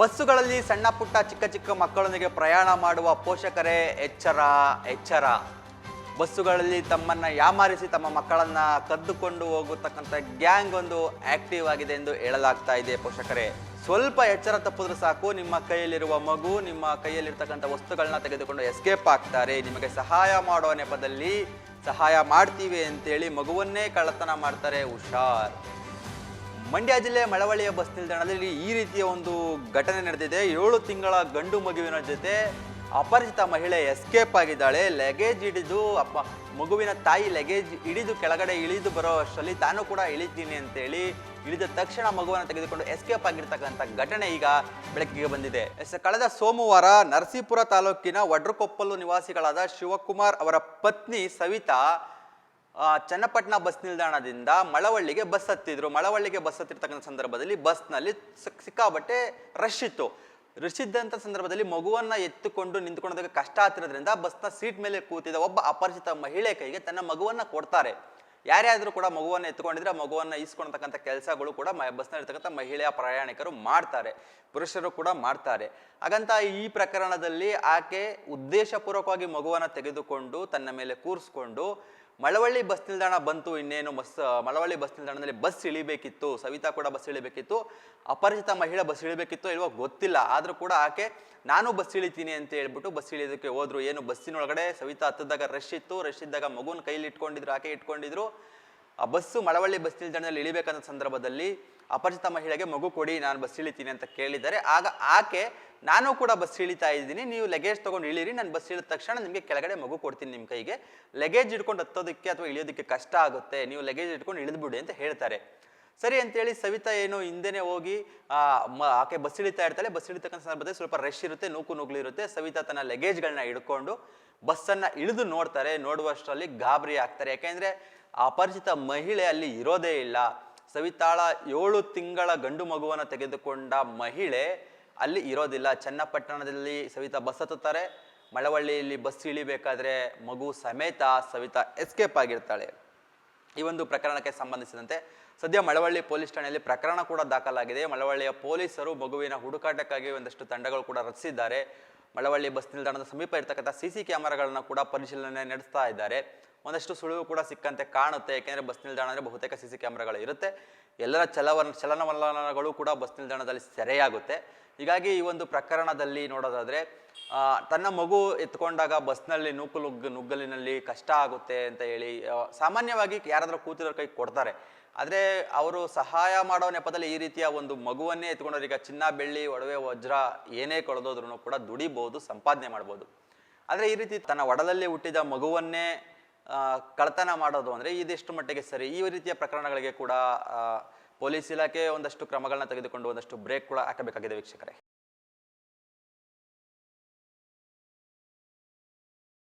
ಬಸ್ಸುಗಳಲ್ಲಿ ಸಣ್ಣ ಪುಟ್ಟ ಚಿಕ್ಕ ಚಿಕ್ಕ ಮಕ್ಕಳೊಂದಿಗೆ ಪ್ರಯಾಣ ಮಾಡುವ ಪೋಷಕರೇ ಎಚ್ಚರ ಎಚ್ಚರ. ಬಸ್ಸುಗಳಲ್ಲಿ ತಮ್ಮನ್ನ ಯಾಮಾರಿಸಿ ತಮ್ಮ ಮಕ್ಕಳನ್ನ ಕದ್ದುಕೊಂಡು ಹೋಗತಕ್ಕಂಥ ಗ್ಯಾಂಗ್ ಒಂದು ಆಕ್ಟಿವ್ ಆಗಿದೆ ಎಂದು ಹೇಳಲಾಗ್ತಾ ಇದೆ ಪೋಷಕರೇ. ಸ್ವಲ್ಪ ಎಚ್ಚರ ತಪ್ಪಿದ್ರೆ ಸಾಕು, ನಿಮ್ಮ ಕೈಯಲ್ಲಿರುವ ಮಗು, ನಿಮ್ಮ ಕೈಯಲ್ಲಿರ್ತಕ್ಕಂಥ ವಸ್ತುಗಳನ್ನ ತೆಗೆದುಕೊಂಡು ಎಸ್ಕೇಪ್ ಆಗ್ತಾರೆ. ನಿಮಗೆ ಸಹಾಯ ಮಾಡುವ ನೆಪದಲ್ಲಿ ಸಹಾಯ ಮಾಡ್ತೀವಿ ಅಂತೇಳಿ ಮಗುವನ್ನೇ ಕಳ್ಳತನ ಮಾಡ್ತಾರೆ ಹುಷಾರ್ ಮಂಡ್ಯ ಜಿಲ್ಲೆ ಮಳವಳ್ಳಿಯ ಬಸ್ ನಿಲ್ದಾಣದಲ್ಲಿ ಈ ರೀತಿಯ ಒಂದು ಘಟನೆ ನಡೆದಿದೆ. ಏಳು ತಿಂಗಳ ಗಂಡು ಮಗುವಿನ ಜೊತೆ ಅಪರಿಚಿತ ಮಹಿಳೆ ಎಸ್ಕೇಪ್ ಆಗಿದ್ದಾಳೆ. ಲಗೇಜ್ ಹಿಡಿದು ಅಪ್ಪ, ಮಗುವಿನ ತಾಯಿ ಲಗೇಜ್ ಹಿಡಿದು ಕೆಳಗಡೆ ಇಳಿದು ಬರೋ ಅಷ್ಟರಲ್ಲಿ ತಾನು ಕೂಡ ಇಳಿತೀನಿ ಅಂತೇಳಿ ಇಳಿದ ತಕ್ಷಣ ಮಗುವನ್ನು ತೆಗೆದುಕೊಂಡು ಎಸ್ಕೇಪ್ ಆಗಿರ್ತಕ್ಕಂಥ ಘಟನೆ ಈಗ ಬೆಳಕಿಗೆ ಬಂದಿದೆ. ಕಳೆದ ಸೋಮವಾರ ನರಸೀಪುರ ತಾಲೂಕಿನ ವಡ್ರಕೊಪ್ಪಲು ನಿವಾಸಿಗಳಾದ ಶಿವಕುಮಾರ್ ಅವರ ಪತ್ನಿ ಸವಿತಾ ಚನ್ನಪಟ್ಟಣ ಬಸ್ ನಿಲ್ದಾಣದಿಂದ ಮಳವಳ್ಳಿಗೆ ಬಸ್ ಹತ್ತಿದ್ರು. ಮಳವಳ್ಳಿಗೆ ಬಸ್ ಹತ್ತಿರ್ತಕ್ಕಂಥ ಸಂದರ್ಭದಲ್ಲಿ ಬಸ್ನಲ್ಲಿ ಸಿಕ್- ಸಿಕ್ಕಾಬಟ್ಟೆ ರಶ್ ಇತ್ತು. ರಶ್ ಸಂದರ್ಭದಲ್ಲಿ ಮಗುವನ್ನ ಎತ್ತುಕೊಂಡು ನಿಂತ್ಕೊಳ್ಳೋದಕ್ಕೆ ಕಷ್ಟ ಆಗ್ತಿರೋದ್ರಿಂದ ಬಸ್ನ ಸೀಟ್ ಮೇಲೆ ಕೂತಿದ್ದ ಒಬ್ಬ ಅಪರಿಚಿತ ಮಹಿಳೆ ಕೈಗೆ ತನ್ನ ಮಗುವನ್ನ ಕೊಡ್ತಾರೆ. ಯಾರ್ಯಾದ್ರೂ ಕೂಡ ಮಗುವನ್ನ ಎತ್ಕೊಂಡಿದ್ರೆ ಮಗುವನ್ನು ಮಗುವನ್ನ ಈಸ್ಕೊಳ್ತಕ್ಕಂಥ ಕೆಲಸಗಳು ಕೂಡ ಮ ಬಸ್ನಲ್ಲಿರ್ತಕ್ಕಂಥ ಮಹಿಳೆಯ ಪ್ರಯಾಣಿಕರು ಮಾಡ್ತಾರೆ. ಪುರುಷರು ಕೂಡ ಮಾಡ್ತಾರೆ. ಹಾಗಂತ ಈ ಪ್ರಕರಣದಲ್ಲಿ ಆಕೆ ಉದ್ದೇಶಪೂರ್ವಕವಾಗಿ ಮಗುವನ್ನ ತೆಗೆದುಕೊಂಡು ತನ್ನ ಮೇಲೆ ಕೂರಿಸ್ಕೊಂಡು ಮಳವಳ್ಳಿ ಬಸ್ ನಿಲ್ದಾಣ ಬಂತು, ಇನ್ನೇನು ಬಸ್ ಮಳವಳ್ಳಿ ಬಸ್ ನಿಲ್ದಾಣದಲ್ಲಿ ಬಸ್ ಇಳಿಬೇಕಿತ್ತು, ಸವಿತಾ ಕೂಡ ಬಸ್ ಇಳಿಬೇಕಿತ್ತು, ಅಪರಿಚಿತ ಮಹಿಳೆ ಬಸ್ ಇಳಿಬೇಕಿತ್ತು ಇಲ್ವೋ ಗೊತ್ತಿಲ್ಲ, ಆದರೂ ಕೂಡ ಆಕೆ, ನಾನು ಬಸ್ ಇಳಿತೀನಿ ಅಂತ ಹೇಳ್ಬಿಟ್ಟು ಬಸ್ ಇಳಿಯೋದಕ್ಕೆ ಹೋದ್ರು. ಏನು, ಬಸ್ಸಿನೊಳಗಡೆ ಸವಿತಾ ಹತ್ತದಾಗ ರಶ್ ಇತ್ತು, ರಶ್ ಇದ್ದಾಗ ಮಗುನ ಕೈಲಿ ಇಟ್ಕೊಂಡಿದ್ರು ಆಕೆ ಇಟ್ಕೊಂಡಿದ್ರು. ಆ ಬಸ್ಸು ಮಳವಳ್ಳಿ ಬಸ್ ನಿಲ್ದಾಣದಲ್ಲಿ ಇಳಿಬೇಕಂತ ಸಂದರ್ಭದಲ್ಲಿ ಅಪರಿಚಿತ ಮಹಿಳೆಗೆ, ಮಗು ಕೊಡಿ, ನಾನು ಬಸ್ ಇಳಿತೀನಿ ಅಂತ ಕೇಳಿದ್ದಾರೆ. ಆಗ ಆಕೆ ನಾನು ಕೂಡ ಬಸ್ ಇಳಿತಾ ಇದ್ದೀನಿ. ನೀವು ಲಗೇಜ್ ತೊಗೊಂಡು ಇಳಿರಿ. ನಾನು ಬಸ್ ಇಳಿದ ತಕ್ಷಣ ನಿಮಗೆ ಕೆಳಗಡೆ ಮಗು ಕೊಡ್ತೀನಿ ನಿಮ್ಮ ಕೈಗೆ. ಲಗೇಜ್ ಇಟ್ಕೊಂಡು ಹತ್ತೋದಕ್ಕೆ ಅಥವಾ ಇಳಿಯೋದಕ್ಕೆ ಕಷ್ಟ ಆಗುತ್ತೆ. ನೀವು ಲಗೇಜ್ ಇಟ್ಕೊಂಡು ಇಳಿದ್ಬಿಡಿ ಅಂತ ಹೇಳ್ತಾರೆ. ಸರಿ ಅಂತೇಳಿ ಸವಿತಾ ಏನು ಹಿಂದೆನೇ ಹೋಗಿ ಆಕೆ ಬಸ್ ಇಳಿತಾ ಇರ್ತಾಳೆ. ಬಸ್ ಇಳಿತಕ್ಕಂಥ ಸಂದರ್ಭದಲ್ಲಿ ಸ್ವಲ್ಪ ರಶ್ ಇರುತ್ತೆ, ನೂಕು ನೂಗ್ಲಿ ಇರುತ್ತೆ. ಸವಿತಾ ತನ್ನ ಲಗೇಜ್ಗಳನ್ನ ಹಿಡ್ಕೊಂಡು ಬಸ್ಸನ್ನು ಇಳಿದು ನೋಡ್ತಾರೆ. ನೋಡುವಷ್ಟರಲ್ಲಿ ಗಾಬರಿ ಆಗ್ತಾರೆ. ಯಾಕೆಂದರೆ ಅಪರಿಚಿತ ಮಹಿಳೆ ಅಲ್ಲಿ ಇರೋದೇ ಇಲ್ಲ. ಸವಿತಾಳ ಏಳು ತಿಂಗಳ ಗಂಡು ಮಗುವನ್ನು ತೆಗೆದುಕೊಂಡ ಮಹಿಳೆ ಅಲ್ಲಿ ಇರೋದಿಲ್ಲ. ಚನ್ನಪಟ್ಟಣದಲ್ಲಿ ಸವಿತಾ ಬಸ್ ಹತ್ತುತ್ತಾರೆ. ಮಳವಳ್ಳಿಯಲ್ಲಿ ಬಸ್ ಇಳಿಬೇಕಾದ್ರೆ ಮಗು ಸಮೇತ ಸವಿತಾ ಎಸ್ಕೇಪ್ ಆಗಿರ್ತಾಳೆ. ಈ ಒಂದು ಪ್ರಕರಣಕ್ಕೆ ಸಂಬಂಧಿಸಿದಂತೆ ಸದ್ಯ ಮಳವಳ್ಳಿ ಪೊಲೀಸ್ ಠಾಣೆಯಲ್ಲಿ ಪ್ರಕರಣ ಕೂಡ ದಾಖಲಾಗಿದೆ. ಮಳವಳ್ಳಿಯ ಪೊಲೀಸರು ಮಗುವಿನ ಹುಡುಕಾಟಕ್ಕಾಗಿ ಒಂದಷ್ಟು ತಂಡಗಳು ಕೂಡ ರಚಿಸಿದ್ದಾರೆ. ಮಳವಳ್ಳಿ ಬಸ್ ನಿಲ್ದಾಣದ ಸಮೀಪ ಇರತಕ್ಕಂಥ ಸಿ ಸಿ ಕ್ಯಾಮರಾಗಳನ್ನು ಕೂಡ ಪರಿಶೀಲನೆ ನಡೆಸ್ತಾ ಇದ್ದಾರೆ. ಒಂದಷ್ಟು ಸುಳಿವು ಕೂಡ ಸಿಕ್ಕಂತೆ ಕಾಣುತ್ತೆ. ಏಕೆಂದರೆ ಬಸ್ ನಿಲ್ದಾಣ ಅಂದರೆ ಬಹುತೇಕ ಸಿ ಸಿ ಕ್ಯಾಮ್ರಾಗಳು ಇರುತ್ತೆ. ಎಲ್ಲರ ಚಲವನ್ ಚಲನವಲನಗಳು ಕೂಡ ಬಸ್ ನಿಲ್ದಾಣದಲ್ಲಿ ಸೆರೆಯಾಗುತ್ತೆ. ಹೀಗಾಗಿ ಈ ಒಂದು ಪ್ರಕರಣದಲ್ಲಿ ನೋಡೋದಾದರೆ ತನ್ನ ಮಗು ಎತ್ಕೊಂಡಾಗ ಬಸ್ನಲ್ಲಿ ನೂಕುಲುಗ್ ನುಗ್ಗ, ನುಗ್ಗಲಿನಲ್ಲಿ ಕಷ್ಟ ಆಗುತ್ತೆ ಅಂತ ಹೇಳಿ ಸಾಮಾನ್ಯವಾಗಿ ಯಾರಾದರೂ ಕೂತಿರೋ ಕೈ ಕೊಡ್ತಾರೆ. ಆದರೆ ಅವರು ಸಹಾಯ ಮಾಡೋ ನೆಪದಲ್ಲಿ ಈ ರೀತಿಯ ಒಂದು ಮಗುವನ್ನೇ ಎತ್ಕೊಂಡವ್ರು ಈಗ ಚಿನ್ನ, ಬೆಳ್ಳಿ, ಒಡವೆ, ವಜ್ರ ಏನೇ ಕಳೆದೋದ್ರೂ ಕೂಡ ದುಡಿಬಹುದು ಸಂಪಾದನೆ ಮಾಡ್ಬೋದು. ಆದರೆ ಈ ರೀತಿ ತನ್ನ ಒಡಲಲ್ಲಿ ಹುಟ್ಟಿದ ಮಗುವನ್ನೇ ಕಳ್ತನ ಮಾಡೋದು ಅಂದರೆ ಇದೆಷ್ಟು ಮಟ್ಟಿಗೆ ಸರಿ. ಈ ರೀತಿಯ ಪ್ರಕರಣಗಳಿಗೆ ಕೂಡ ಪೊಲೀಸ್ ಇಲಾಖೆ ಒಂದಷ್ಟು ಕ್ರಮಗಳನ್ನ ತೆಗೆದುಕೊಂಡು ಒಂದಷ್ಟು ಬ್ರೇಕ್ ಕೂಡ ಹಾಕಬೇಕಾಗಿದೆ ವೀಕ್ಷಕರೇ.